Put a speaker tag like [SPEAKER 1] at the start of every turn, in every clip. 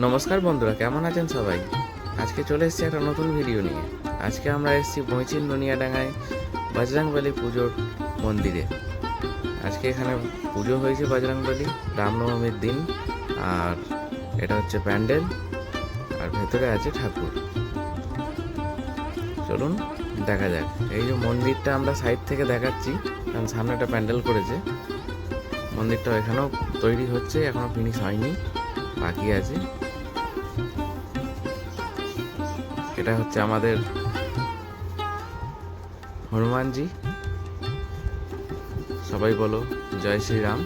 [SPEAKER 1] নমস্কার বন্ধুরা, কেমন আছেন সবাই? আজকে চলে এসেছি একটা নতুন ভিডিও নিয়ে। আজকে আমরা এসেছি বইচিন ডাঙায় বজরংবলী পুজোর মন্দিরে। আজকে এখানে পুজো হয়েছে বজরংবলী রামনবমীর দিন, আর এটা হচ্ছে প্যান্ডেল, আর ভেতরে আছে ঠাকুর। চলুন, দেখা যাক। এই যে মন্দিরটা আমরা সাইড থেকে দেখাচ্ছি, কারণ সামনে একটা প্যান্ডেল করেছে। মন্দিরটা এখানেও তৈরি হচ্ছে, এখনও ফিনিশ হয়নি। বাকি আছে। এটা হচ্ছে আমাদের হনুমানজি। সবাই বলো, জয় শ্রীরাম।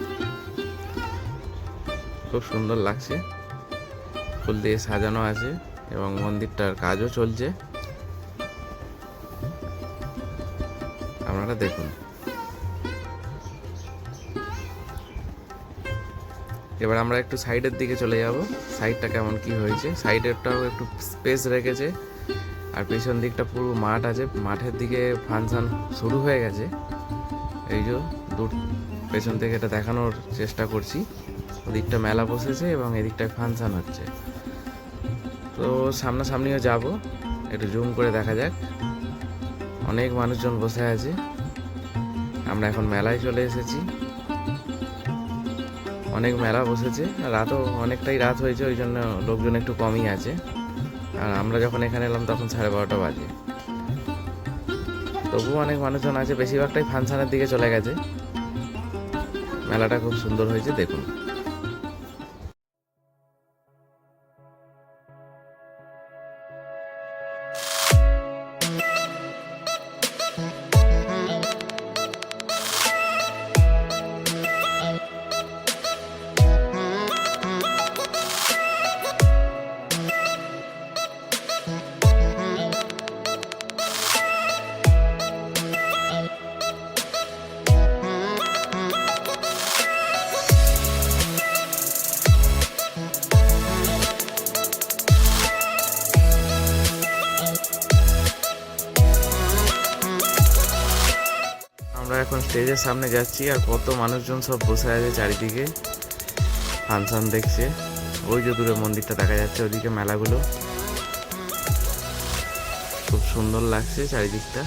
[SPEAKER 1] খুব সুন্দর লাগছে। ফুল দিয়ে সাজানো আছে এবং মন্দিরটার কাজও চলছে। আপনারা দেখুন। এবার আমরা একটু সাইডের দিকে চলে যাব। সাইডটা কেমন কি হয়েছে? সাইডেরটাও একটু স্পেস রেখেছে। আর পেছন দিকটা পুরো মাঠ আছে। মাঠের দিকে ফাংশন শুরু হয়ে গেছে। এই যে দূর পেছন থেকে এটা দেখানোর চেষ্টা করছি। ওদিকটা মেলা বসেছে এবং এদিকটায় ফাংশন হচ্ছে। তো সামনাসামনিও যাব। একটু জুম করে দেখা যাক। অনেক মানুষজন বসে আছে। আমরা এখন মেলায় চলে এসেছি। অনেক মেলা বসেছে রাতও অনেকটাই রাত হয়েছে, ওই জন্য লোকজন একটু কমই আছে। আর আমরা যখন এখানে এলাম তখন সাড়ে বারোটা বাজে। তবুও অনেক মানুষজন আছে, বেশিরভাগটাই ফাংশানের দিকে চলে গেছে। মেলাটা খুব সুন্দর হয়েছে, দেখুন। আমরা এখন স্টেজের সামনে যাচ্ছি আর কত মানুষজন সব বসে আছে চারিদিকে। ফাংশন দেখছে। ওই যে দূরে মন্দিরটা দেখা যাচ্ছে ওইদিকে মেলাগুলো। খুব সুন্দর লাগছে চারিদিকটা।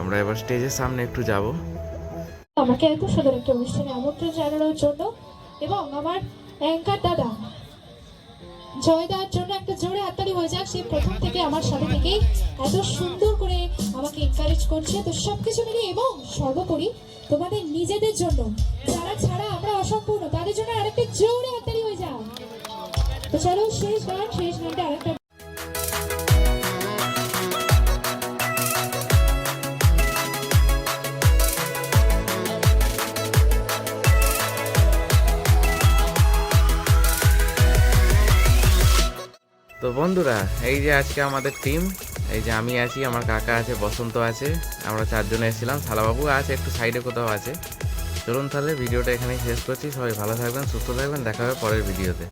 [SPEAKER 1] আমরা এবার স্টেজের সামনে একটু যাব।
[SPEAKER 2] আমাকে এত সুন্দর একটা অনুষ্ঠানে আমন্ত্রণ জানানোর জন্য এবং আমার অ্যাঙ্কার দাদা জয় দেওয়ার জন্য একটা জোরে হাততালি হয়ে যাক, সে প্রথম থেকে আমার সাথে থেকেই এত সুন্দর এনকারেজ করছে, তো সবকিছু মিলিয়ে এবং সর্বোপরি তোমাদের নিজেদের জন্য, যারা ছাড়া আমরা অসম্পূর্ণ, তাদের জন্য আরেকটা জোরে হাততালি হয়ে যাক। তো চলো, শেষ গান, শেষ গানটা আরেকটা
[SPEAKER 1] তো বন্ধুরা, এই যে আজকে আমাদের টিম এই যে আমি আছি, আমার কাকা আছে, বসন্ত আছে, আমরা চারজনে এসেছিলাম। শালাবাবু আছে, একটু সাইডে কোথাও আছে। চলুন তাহলে ভিডিওটা এখানেই শেষ করছি। সবাই ভালো থাকবেন, সুস্থ থাকবেন, দেখা হবে পরের ভিডিওতে।